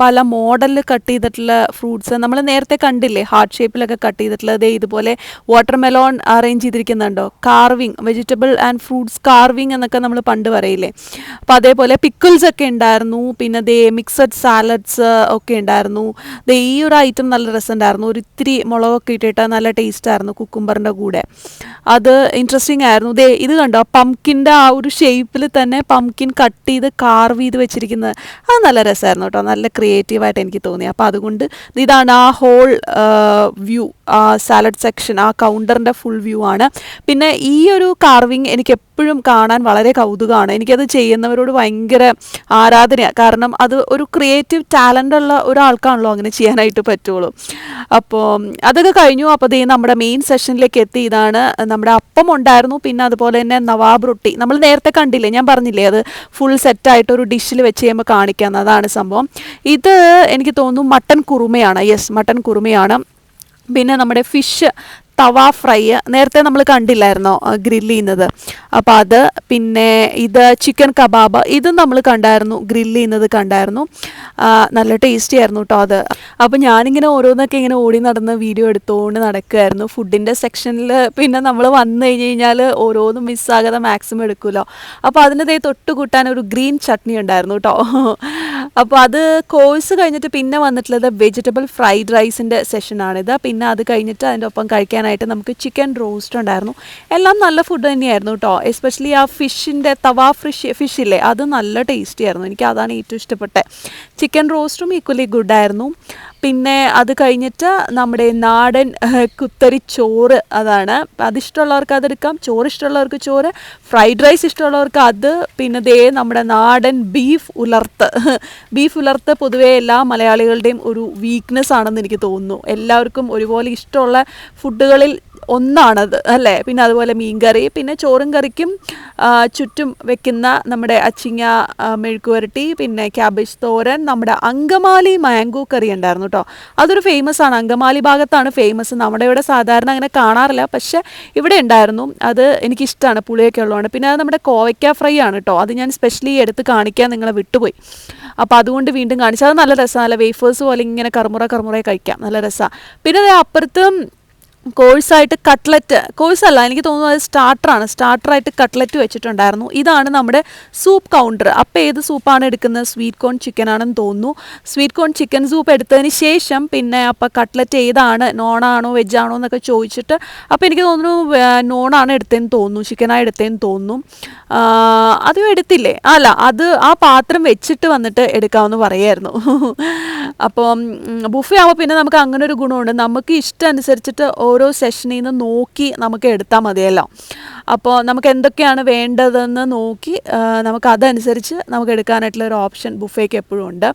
പല മോഡലിൽ കട്ട് ചെയ്തിട്ടുള്ള ഫ്രൂട്ട്സ് നമ്മൾ നേരത്തെ കണ്ടില്ലേ ഹാർട്ട് ഷേപ്പിലൊക്കെ കട്ട് ചെയ്തിട്ടുള്ള ദേ ഇതുപോലെ watermelon arrange ചെയ്തിരിക്കുന്നുണ്ടോ? Carving vegetable and fruits carving എന്നൊക്കെ നമ്മൾ പണ്ട് പറയില്ലേ. അപ്പോൾ അതേപോലെ പിക്കിൾസ് ഒക്കെ ഉണ്ടായിരുന്നു. പിന്നെ ദേ മിക്സഡ് സാലഡ്സ് ഒക്കെ ഉണ്ടായിരുന്നു. ദേ ഈ ഒരു ഐറ്റം നല്ല രസമുണ്ടായിരുന്നു. ഒരു ഇത്തിരി മുളകൊക്കെ ഇട്ടിട്ട് നല്ല ടേസ്റ്റ് ആയിരുന്നു കുക്കുംബറിന്റെ കൂടെ. അത് ഇൻട്രസ്റ്റിംഗ് ആയിരുന്നു. ദേ ഇത് കണ്ടോ? പംകിന്റെ ആ ഒരു ഷേപ്പിൽ തന്നെ പംകിൻ കട്ട് ചെയ്ത് കാർവ് ചെയ്ത് വെച്ചിരിക്കുന്നത്. അത് നല്ല രസമായിരുന്നു കേട്ടോ. നല്ല ക്രിയേറ്റീവായിട്ട് എനിക്ക് തോന്നി. അപ്പോൾ അതുകൊണ്ട് ഇതാണ് ആ ഹോൾ വ്യൂ സാലഡ് സെക്ഷൻ ആ കൗണ്ടറിന്റെ ഫുൾ വ്യൂ ആണ്. പിന്നെ ഈ ഒരു കാർവിങ് എനിക്ക് എപ്പോഴും കാണാൻ വളരെ കൗതുകമാണ്. എനിക്കത് ചെയ്യുന്നവരോട് ഭയങ്കര ആരാധനയാണ് കാരണം അത് ഒരു ക്രിയേറ്റീവ് ടാലന്റ് ഉള്ള ഒരാൾക്കാണല്ലോ അങ്ങനെ ചെയ്യാനായിട്ട് പറ്റുള്ളൂ. അപ്പോൾ അതൊക്കെ കഴിഞ്ഞു. അപ്പോൾ ദേ നമ്മുടെ മെയിൻ സെഷനിലേക്ക് എത്തി. ഇതാണ് നമ്മുടെ അപ്പം ഉണ്ടായിരുന്നു. പിന്നെ അതുപോലെ തന്നെ നവാബ് റൊട്ടി. നമ്മൾ നേരത്തെ കണ്ടില്ലേ? ഞാൻ പറഞ്ഞില്ലേ? അത് ഫുൾ സെറ്റായിട്ട് ഒരു ഡിഷിൽ വെച്ച് കഴിയുമ്പോൾ കാണിക്കാമെന്ന് അതാണ് സംഭവം. ഇത് എനിക്ക് തോന്നുന്നു മട്ടൻ കുറുമയാണ്. യെസ് മട്ടൻ കുറുമയാണ്. പിന്നെ നമ്മുടെ ഫിഷ് തവ ഫ്രൈ നേരത്തെ നമ്മൾ കണ്ടില്ലായിരുന്നോ ഗ്രില്ല് ചെയ്യുന്നത്. അപ്പോൾ അത് പിന്നെ ഇത് ചിക്കൻ കബാബ് ഇതും നമ്മൾ കണ്ടായിരുന്നു ഗ്രില്ല് ചെയ്യുന്നത് കണ്ടായിരുന്നു. നല്ല ടേസ്റ്റി ആയിരുന്നു കേട്ടോ അത്. അപ്പോൾ ഞാനിങ്ങനെ ഓരോന്നൊക്കെ ഇങ്ങനെ ഓടി നടന്ന് വീഡിയോ എടുത്തുകൊണ്ട് നടക്കുമായിരുന്നു ഫുഡിന്റെ സെക്ഷനിൽ പിന്നെ നമ്മൾ വന്നു കഴിഞ്ഞ് കഴിഞ്ഞാൽ ഓരോന്നും മിസ്സാകാതെ മാക്സിമം എടുക്കുമല്ലോ അപ്പോൾ അതിന്റെ തൊട്ട് കൂട്ടാൻ ഒരു ഗ്രീൻ ചട്നി ഉണ്ടായിരുന്നു കേട്ടോ അപ്പോൾ അത് കോഴ്സ് കഴിഞ്ഞിട്ട് പിന്നെ വന്നിട്ടുള്ളത് വെജിറ്റബിൾ ഫ്രൈഡ് റൈസിന്റെ സെഷനാണിത് പിന്നെ അത് കഴിഞ്ഞിട്ട് അതിന്റെ ഒപ്പം കഴിക്കാനായിട്ട് നമുക്ക് ചിക്കൻ റോസ്റ്റ് ഉണ്ടായിരുന്നു. എല്ലാം നല്ല ഫുഡ് തന്നെയായിരുന്നു കേട്ടോ എസ്പെഷ്യലി ആ ഫിഷിന്റെ തവ ഫിഷ് ഫിഷില്ലേ അത് നല്ല ടേസ്റ്റി ആയിരുന്നു. എനിക്ക് അതാണ് ഏറ്റവും ഇഷ്ടപ്പെട്ടത്. ചിക്കൻ റോസ്റ്റും ഈക്വലി ഗുഡായിരുന്നു പിന്നെ അത് കഴിഞ്ഞിട്ട് നമ്മുടെ നാടൻ കുത്തരി ചോറ് അതാണ്. അതിഷ്ടമുള്ളവർക്ക് അതെടുക്കാം ചോറ് ഇഷ്ടമുള്ളവർക്ക് ചോറ് ഫ്രൈഡ് റൈസ് ഇഷ്ടമുള്ളവർക്ക് അത്. പിന്നെ ദേ നമ്മുടെ നാടൻ ബീഫ് ഉലർത്ത്. ബീഫ് ഉലർത്ത് പൊതുവേ എല്ലാ മലയാളികളുടെയും ഒരു വീക്ക്നെസ് ആണെന്ന് എനിക്ക് തോന്നുന്നു. എല്ലാവർക്കും ഒരുപോലെ ഇഷ്ടമുള്ള ഫുഡുകളിൽ ഒന്നാണത് അല്ലേ? പിന്നെ അതുപോലെ മീൻകറി പിന്നെ ചോറും കറിക്കും ചുറ്റും വെക്കുന്ന നമ്മുടെ അച്ചിങ്ങ മെഴുക്കുവരട്ടി പിന്നെ ക്യാബേജ് തോരൻ നമ്മുടെ അങ്കമാലി മാംഗോ കറി ഉണ്ടായിരുന്നു കേട്ടോ അതൊരു ഫേമസ് ആണ് അങ്കമാലി ഭാഗത്താണ് ഫേമസ്. നമ്മുടെ ഇവിടെ സാധാരണ അങ്ങനെ കാണാറില്ല. പക്ഷെ ഇവിടെ ഉണ്ടായിരുന്നു. അത് എനിക്കിഷ്ടമാണ്. പുളിയൊക്കെ ഉള്ളതുകൊണ്ട്. പിന്നെ അത് നമ്മുടെ കോവയ്ക്ക ഫ്രൈ ആണ് കേട്ടോ അത് ഞാൻ സ്പെഷ്യലി എടുത്ത് കാണിക്കാൻ നിങ്ങളെ വിട്ടുപോയി. അപ്പോൾ അതുകൊണ്ട് വീണ്ടും കാണിച്ചു. അത് നല്ല രസമാണ് നല്ല വേഫേഴ്സ് പോലെ ഇങ്ങനെ കറുമുറ കറുമുറയെ കഴിക്കാം. നല്ല രസമാണ് പിന്നെ അത് അപ്പുറത്തും കോഴ്സായിട്ട് കട്ട്ലറ്റ് കോഴ്സല്ല എനിക്ക് തോന്നുന്നു അത് സ്റ്റാർട്ടറാണ്. സ്റ്റാർട്ടറായിട്ട് കട്ട്ലറ്റ് വെച്ചിട്ടുണ്ടായിരുന്നു. ഇതാണ് നമ്മുടെ സൂപ്പ് കൗണ്ടർ. അപ്പോൾ ഏത് സൂപ്പാണ് എടുക്കുന്നത്? സ്വീറ്റ് കോൺ ചിക്കൻ ആണെന്ന് തോന്നുന്നു. സ്വീറ്റ് കോൺ ചിക്കൻ സൂപ്പ് എടുത്തതിന് ശേഷം പിന്നെ അപ്പോൾ കട്ട്ലറ്റ് ഏതാണ്? നോണാണോ വെജാണോ എന്നൊക്കെ ചോദിച്ചിട്ട് അപ്പോൾ എനിക്ക് തോന്നുന്നു നോണാണ് എടുത്തതെന്ന് തോന്നുന്നു ചിക്കനാണ് എടുത്തതെന്ന് തോന്നുന്നു. അതും എടുത്തില്ലേ? അല്ല അത് ആ പാത്രം വെച്ചിട്ട് വന്നിട്ട് എടുക്കാമെന്ന് പറയായിരുന്നു. അപ്പം ബുഫേ ആകുമ്പോൾ പിന്നെ നമുക്ക് അങ്ങനെ ഒരു ഗുണമുണ്ട്. നമുക്ക് ഇഷ്ടം അനുസരിച്ചിട്ട് ഓരോ സെഷനിൽ നിന്ന് നോക്കി നമുക്ക് എടുത്താൽ മതിയല്ലോ. അപ്പോൾ നമുക്ക് എന്തൊക്കെയാണ് വേണ്ടതെന്ന് നോക്കി നമുക്ക് അതനുസരിച്ച് നമുക്ക് എടുക്കാനായിട്ടുള്ള ഒരു ഓപ്ഷൻ ബുഫേക്ക് എപ്പോഴും ഉണ്ട്.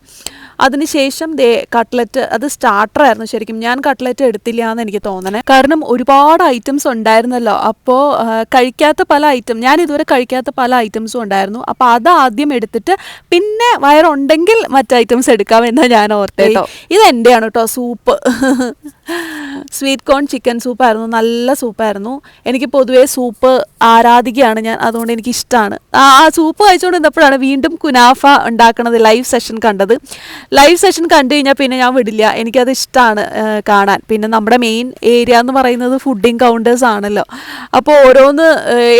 അതിനുശേഷം ദേ കട്ട്ലറ്റ് അത് സ്റ്റാർട്ടറായിരുന്നു ശരിക്കും. ഞാൻ കട്ട്ലറ്റ് എടുത്തില്ല എന്ന് എനിക്ക് തോന്നണേ. കാരണം ഒരുപാട് ഐറ്റംസ് ഉണ്ടായിരുന്നല്ലോ. അപ്പോൾ കഴിക്കാത്ത പല ഐറ്റം ഞാൻ ഇതുവരെ കഴിക്കാത്ത പല ഐറ്റംസും ഉണ്ടായിരുന്നു. അപ്പോൾ അത് ആദ്യം എടുത്തിട്ട് പിന്നെ വയറുണ്ടെങ്കിൽ മറ്റു ഐറ്റംസ് എടുക്കാം എന്ന് ഞാൻ ഓർത്തേട്ടോ ഇത് എന്റെയാണ് കേട്ടോ സൂപ്പ് സ്വീറ്റ് കോൺ ചിക്കൻ സൂപ്പായിരുന്നു നല്ല സൂപ്പായിരുന്നു എനിക്ക് പൊതുവേ സൂപ്പ് ആരാധികയാണ് ഞാൻ. അതുകൊണ്ട് എനിക്ക് ഇഷ്ടമാണ് ആ സൂപ്പ് കഴിച്ചുകൊണ്ട് നിന്നപ്പോഴാണ് വീണ്ടും കുനാഫ ഉണ്ടാക്കുന്നത് ലൈവ് സെഷൻ കണ്ടത്. ലൈവ് സെഷൻ കണ്ടു കഴിഞ്ഞാൽ പിന്നെ ഞാൻ വിടില്ല. എനിക്കത് ഇഷ്ടമാണ് കാണാൻ. പിന്നെ നമ്മുടെ മെയിൻ ഏരിയ എന്ന് പറയുന്നത് ഫുഡിങ് കൗണ്ടേഴ്സ് ആണല്ലോ. അപ്പോൾ ഓരോന്ന്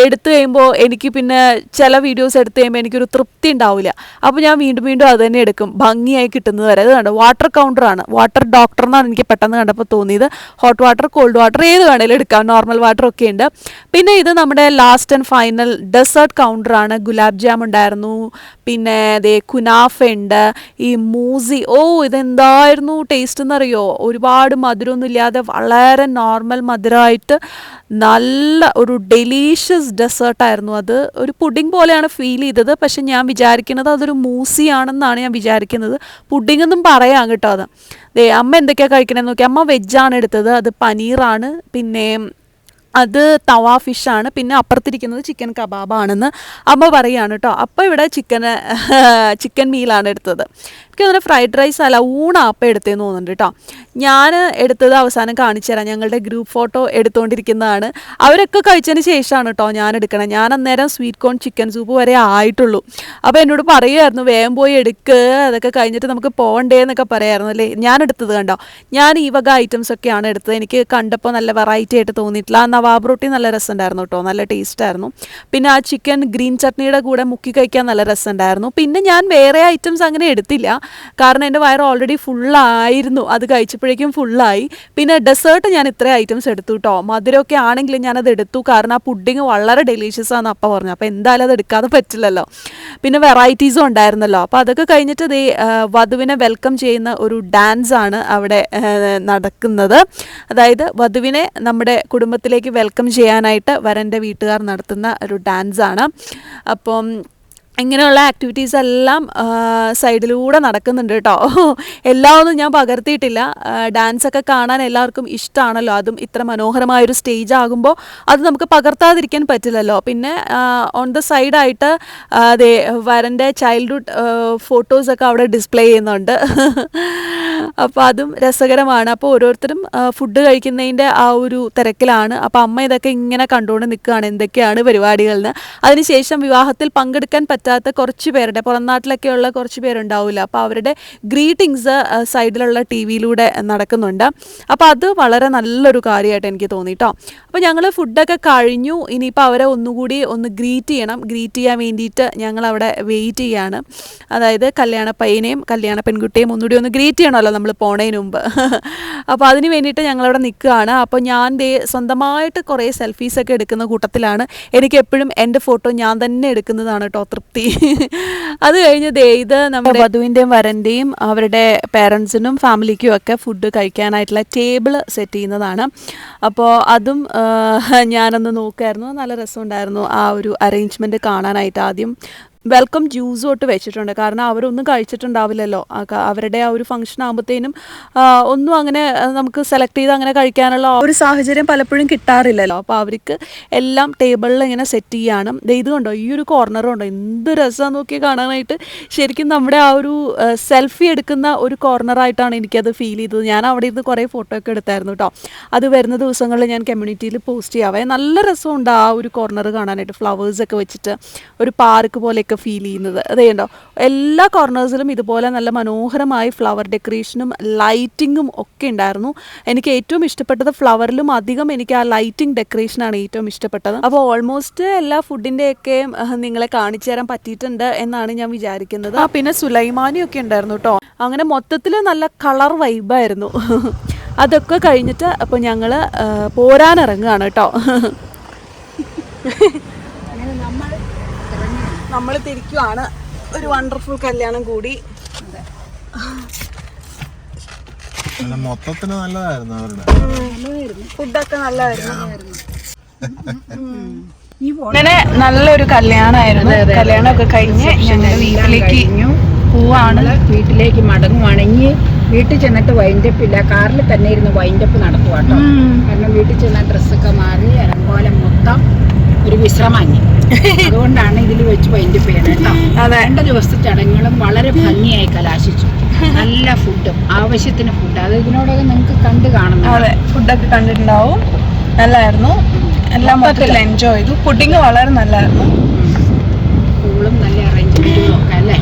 എടുത്തു കഴിയുമ്പോൾ എനിക്ക് പിന്നെ ചില വീഡിയോസ് എടുത്തു കഴിയുമ്പോൾ എനിക്കൊരു തൃപ്തി ഉണ്ടാവില്ല. അപ്പോൾ ഞാൻ വീണ്ടും വീണ്ടും അത് തന്നെ എടുക്കും. ഭംഗിയായി കിട്ടുന്നത് വരെ. അത് കണ്ടു? വാട്ടർ കൗണ്ടറാണ് വാട്ടർ ഡോക്ടർ എന്നാണ് എനിക്ക് പെട്ടെന്ന് കണ്ടപ്പോൾ തോന്നിയത്. ഹോട്ട് വാട്ടർ കോൾഡ് വാട്ടർ ഏത് വേണേലും എടുക്കാം. നോർമൽ വാട്ടർ ഒക്കെ ഉണ്ട്. പിന്നെ ഇത് നമ്മുടെ ലാസ്റ്റ് ആൻഡ് ഫൈനൽ ഡെസേർട്ട് കൗണ്ടറാണ് ഗുലാബ് ജാം ഉണ്ടായിരുന്നു. പിന്നെ ദേ കുനാഫ ഉണ്ട്. ഈ മൂസി ഓ ഇതെന്തായിരുന്നു ടേസ്റ്റ് എന്നറിയോ? ഒരുപാട് മധുരമൊന്നും ഇല്ലാതെ വളരെ നോർമൽ മധുരമായിട്ട് നല്ല ഒരു ഡെലീഷ്യസ് ഡെസേർട്ടായിരുന്നു അത്. ഒരു പുഡിംഗ് പോലെയാണ് ഫീൽ ചെയ്തത്. പക്ഷെ ഞാൻ വിചാരിക്കുന്നത് അതൊരു മൂസിയാണെന്നാണ് ഞാൻ വിചാരിക്കുന്നത്. പുഡിംഗ് എന്നും പറയാം കേട്ടോ അത്. ദേ അമ്മ എന്തൊക്കെയാണ് കഴിക്കണമെന്ന് നോക്കി. അമ്മ വെജാണ് എടുത്തത്. അത് പനീറാണ് പിന്നെ അത് തവ ഫിഷാണ് പിന്നെ അപ്പുറത്തിരിക്കുന്നത് ചിക്കൻ കബാബാണെന്ന് അമ്മ പറയുകയാണ് കേട്ടോ. അപ്പോൾ ഇവിടെ ചിക്കൻ ചിക്കൻ മീലാണ് എടുത്തത്. എനിക്ക് അങ്ങനെ ഫ്രൈഡ് റൈസ് അല്ല ഊണ അപ്പം എടുത്തതെന്ന് തോന്നുന്നുണ്ട് കേട്ടോ ഞാൻ എടുത്തത് അവസാനം കാണിച്ചു തരാം. ഞങ്ങളുടെ ഗ്രൂപ്പ് ഫോട്ടോ എടുത്തുകൊണ്ടിരിക്കുന്നതാണ് അവരൊക്കെ കഴിച്ചതിന് ശേഷമാണ് കേട്ടോ ഞാൻ എടുക്കണം. ഞാൻ അന്നേരം സ്വീറ്റ് കോൺ ചിക്കൻ സൂപ്പ് വരെ ആയിട്ടുള്ളൂ. അപ്പോൾ എന്നോട് പറയുമായിരുന്നു വേഗം പോയി എടുക്ക്. അതൊക്കെ കഴിഞ്ഞിട്ട് നമുക്ക് പോകണ്ടേ എന്നൊക്കെ പറയായിരുന്നു അല്ലേ? ഞാൻ എടുത്തത് കണ്ടോ? ഞാൻ ഈ വക ഐറ്റംസ് ഒക്കെയാണ് എടുത്തത്. എനിക്ക് കണ്ടപ്പോൾ നല്ല വെറൈറ്റി ആയിട്ട് തോന്നിയിട്ടില്ല ആ നവാബ് റൊട്ടി നല്ല രസമുണ്ടായിരുന്നു കേട്ടോ നല്ല ടേസ്റ്റ് ആയിരുന്നു. പിന്നെ ആ ചിക്കൻ ഗ്രീൻ ചട്നിയുടെ കൂടെ മുക്കി കഴിക്കാൻ നല്ല രസമുണ്ടായിരുന്നു. പിന്നെ ഞാൻ വേറെ ഐറ്റംസ് അങ്ങനെ എടുത്തില്ല. കാരണം എന്റെ വയർ ഓൾറെഡി ഫുള്ളായിരുന്നു അത് കഴിച്ചപ്പോഴേക്കും ഫുള്ളായി പിന്നെ ഡെസേർട്ട് ഞാൻ ഇത്രയും ഐറ്റംസ് എടുത്തു കേട്ടോ മധുരമൊക്കെ ആണെങ്കിലും ഞാനത് എടുത്തു. കാരണം ആ പുഡിങ് വളരെ ഡെലീഷ്യസ് ആണെന്ന് അപ്പം പറഞ്ഞു. അപ്പോൾ എന്തായാലും അത് എടുക്കാതെ പറ്റില്ലല്ലോ. പിന്നെ വെറൈറ്റീസും ഉണ്ടായിരുന്നല്ലോ. അപ്പോൾ അതൊക്കെ കഴിഞ്ഞിട്ട് ദേ വധുവിനെ വെൽക്കം ചെയ്യുന്ന ഒരു ഡാൻസ് ആണ് അവിടെ നടക്കുന്നത്. അതായത് വധുവിനെ നമ്മുടെ കുടുംബത്തിലേക്ക് വെൽക്കം ചെയ്യാനായിട്ട് വരന്റെ വീട്ടുകാർ നടത്തുന്ന ഒരു ഡാൻസ് ആണ്. അപ്പം ഇങ്ങനെയുള്ള ആക്ടിവിറ്റീസ് എല്ലാം സൈഡിലൂടെ നടക്കുന്നുണ്ട് കേട്ടോ എല്ലാം ഒന്നും ഞാൻ പകർത്തിയിട്ടില്ല. ഡാൻസൊക്കെ കാണാൻ എല്ലാവർക്കും ഇഷ്ടമാണല്ലോ അതും ഇത്ര മനോഹരമായൊരു സ്റ്റേജ് ആകുമ്പോൾ അത് നമുക്ക് പകർത്താതിരിക്കാൻ പറ്റില്ലല്ലോ. പിന്നെ ഓൺ ദ സൈഡായിട്ട് അതെ വരന്റെ ചൈൽഡ്ഹുഡ് ഫോട്ടോസൊക്കെ അവിടെ ഡിസ്പ്ലേ ചെയ്യുന്നുണ്ട്. അപ്പോൾ അതും രസകരമാണ്. അപ്പോൾ ഓരോരുത്തരും ഫുഡ് കഴിക്കുന്നതിന്റെ ആ ഒരു തിരക്കിലാണ്. അപ്പോൾ അമ്മ ഇതൊക്കെ ഇങ്ങനെ കണ്ടുകൊണ്ട് നിൽക്കുകയാണ്. എന്തൊക്കെയാണ് പരിപാടികളെന്ന് അതിനുശേഷം വിവാഹത്തിൽ പങ്കെടുക്കാൻ പറ്റാത്ത കുറച്ച് പേരുടെ പുറം നാട്ടിലൊക്കെയുള്ള കുറച്ച് പേരുണ്ടാവില്ല അപ്പോൾ അവരുടെ ഗ്രീറ്റിങ്സ് സൈഡിലുള്ള ടി വിയിലൂടെ നടക്കുന്നുണ്ട്. അപ്പോൾ അത് വളരെ നല്ലൊരു കാര്യമായിട്ട് എനിക്ക് തോന്നി കേട്ടോ അപ്പോൾ ഞങ്ങൾ ഫുഡൊക്കെ കഴിഞ്ഞു. ഇനിയിപ്പോൾ അവരെ ഒന്നുകൂടി ഒന്ന് ഗ്രീറ്റ് ചെയ്യണം. ഗ്രീറ്റ് ചെയ്യാൻ വേണ്ടിയിട്ട് ഞങ്ങൾ അവിടെ വെയിറ്റ് ചെയ്യാണ്. അതായത് കല്യാണ പയ്യനെയും കല്യാണ പെൺകുട്ടിയെയും ഒന്നുകൂടി ഒന്ന് ഗ്രീറ്റ് ചെയ്യണമല്ലോ നമ്മൾ പോണതിന് മുമ്പ്. അപ്പോൾ അതിന് വേണ്ടിയിട്ട് ഞങ്ങളവിടെ നിൽക്കുകയാണ്. അപ്പോൾ ഞാൻ ദേ സ്വന്തമായിട്ട് കുറേ സെൽഫീസൊക്കെ എടുക്കുന്ന കൂട്ടത്തിലാണ്. എനിക്ക് എപ്പോഴും എന്റെ ഫോട്ടോ ഞാൻ തന്നെ എടുക്കുന്നതാണ് കേട്ടോ അത് കഴിഞ്ഞ് ഇത് നമ്മുടെ വധുവിന്റെയും വരന്റെയും അവരുടെ പേരൻസിനും ഫാമിലിക്കും ഒക്കെ ഫുഡ് കഴിക്കാനായിട്ടുള്ള ടേബിൾ സെറ്റ് ചെയ്യുന്നതാണ്. അപ്പോൾ അതും ഞാനൊന്ന് നോക്കായിരുന്നു. നല്ല രസമുണ്ടായിരുന്നു ആ ഒരു അറേഞ്ച്മെന്റ് കാണാനായിട്ട് ആദ്യം. വെൽക്കം ജ്യൂസ് തൊട്ട് വെച്ചിട്ടുണ്ട്. കാരണം അവരൊന്നും കഴിച്ചിട്ടുണ്ടാവില്ലല്ലോ. അവരുടെ ആ ഒരു ഫംഗ്ഷൻ ആകുമ്പോഴത്തേനും ഒന്നും അങ്ങനെ നമുക്ക് സെലക്ട് ചെയ്ത് അങ്ങനെ കഴിക്കാനുള്ള ഒരു സാഹചര്യം പലപ്പോഴും കിട്ടാറില്ലല്ലോ. അപ്പോൾ അവർക്ക് എല്ലാം ടേബിളിൽ ഇങ്ങനെ സെറ്റ് ചെയ്യാണ്. ദേ ഇത് കണ്ടോ? ഈ ഒരു കോർണർ കണ്ടോ എന്ത് രസമാണ് നോക്കി കാണാനായിട്ട്. ശരിക്കും നമ്മുടെ ആ ഒരു സെൽഫി എടുക്കുന്ന ഒരു കോർണറായിട്ടാണ് എനിക്കത് ഫീൽ ചെയ്തത്. ഞാൻ അവിടെ ഇരുന്ന് കുറേ ഫോട്ടോ ഒക്കെ എടുത്തായിരുന്നു കേട്ടോ അത് വരുന്ന ദിവസങ്ങളിൽ ഞാൻ കമ്മ്യൂണിറ്റിയിൽ പോസ്റ്റ് ചെയ്യാവേ നല്ല രസമുണ്ട് ആ ഒരു കോർണർ കാണാനായിട്ട്. ഫ്ലവേഴ്സൊക്കെ വെച്ചിട്ട് ഒരു പാർക്ക് പോലെയൊക്കെ ഒക്കെ ഫീൽ ചെയ്യുന്നത്. അതേണ്ടോ എല്ലാ കോർണേഴ്സിലും ഇതുപോലെ നല്ല മനോഹരമായി ഫ്ലവർ ഡെക്കറേഷനും ലൈറ്റിങ്ങും ഒക്കെ ഉണ്ടായിരുന്നു. എനിക്ക് ഏറ്റവും ഇഷ്ടപ്പെട്ടത് ഫ്ലവറിലും അധികം എനിക്ക് ആ ലൈറ്റിംഗ് ഡെക്കറേഷനാണ് ഏറ്റവും ഇഷ്ടപ്പെട്ടത്. അപ്പോൾ ഓൾമോസ്റ്റ് എല്ലാ ഫുഡിന്റെയൊക്കെ നിങ്ങളെ കാണിച്ചു തരാൻ പറ്റിയിട്ടുണ്ട് എന്നാണ് ഞാൻ വിചാരിക്കുന്നത്. ആ പിന്നെ സുലൈമാനി ഒക്കെ ഉണ്ടായിരുന്നു കേട്ടോ അങ്ങനെ മൊത്തത്തിൽ നല്ല കളർ വൈബായിരുന്നു അതൊക്കെ കഴിഞ്ഞിട്ട് അപ്പോൾ ഞങ്ങൾ പോരാനിറങ്ങുകയാണ് കേട്ടോ നമ്മൾ തിരിക്കുവാണ്. ഒരു വണ്ടർഫുൾ കല്യാണം കൂടി. മൊത്തത്തിന് നല്ലതായിരുന്നു അവരുടെ. ഫുഡൊക്കെ നല്ലതായിരുന്നു. അങ്ങനെ നല്ലൊരു കല്യാണമായിരുന്നു കല്യാണമൊക്കെ കഴിഞ്ഞ് ഞങ്ങൾ വീട്ടിലേക്ക് പോവാണ്. വീട്ടിലേക്ക് മടങ്ങുവാണ്. ഇനി വീട്ടിൽ ചെന്നിട്ട് വൈൻഡപ്പ് ഇല്ല. കാറിൽ തന്നെ ഇരുന്ന് വൈൻഡപ്പ് നടത്തുക കേട്ടോ കാരണം വീട്ടിൽ ചെന്ന ഡ്രസ്സൊക്കെ മാറി ഇറങ്ങോലം മൊത്തം ഒരു വിശ്രമങ്ങി അതുകൊണ്ടാണ് ഇതിൽ വെച്ച് അതിന്റെ പേര് കേട്ടോ അതെ. രണ്ട് ദിവസത്തെ ചടങ്ങുകളും വളരെ ഭംഗിയായി കലാശിച്ചു. നല്ല ഫുഡും ആവശ്യത്തിന് ഫുഡ് അത് ഇതിനോടൊക്കെ നിങ്ങൾക്ക് കണ്ട് കാണുന്നു അതെ ഫുഡൊക്കെ കണ്ടിട്ടുണ്ടാവും. നല്ലായിരുന്നു. എല്ലാം മൊത്തത്തിൽ എൻജോയ് ചെയ്തു. പുഡിങ് വളരെ നല്ലായിരുന്നു. സ്കൂളും നല്ല അറേഞ്ച്മെന്റ് ഒക്കെ അല്ലേ.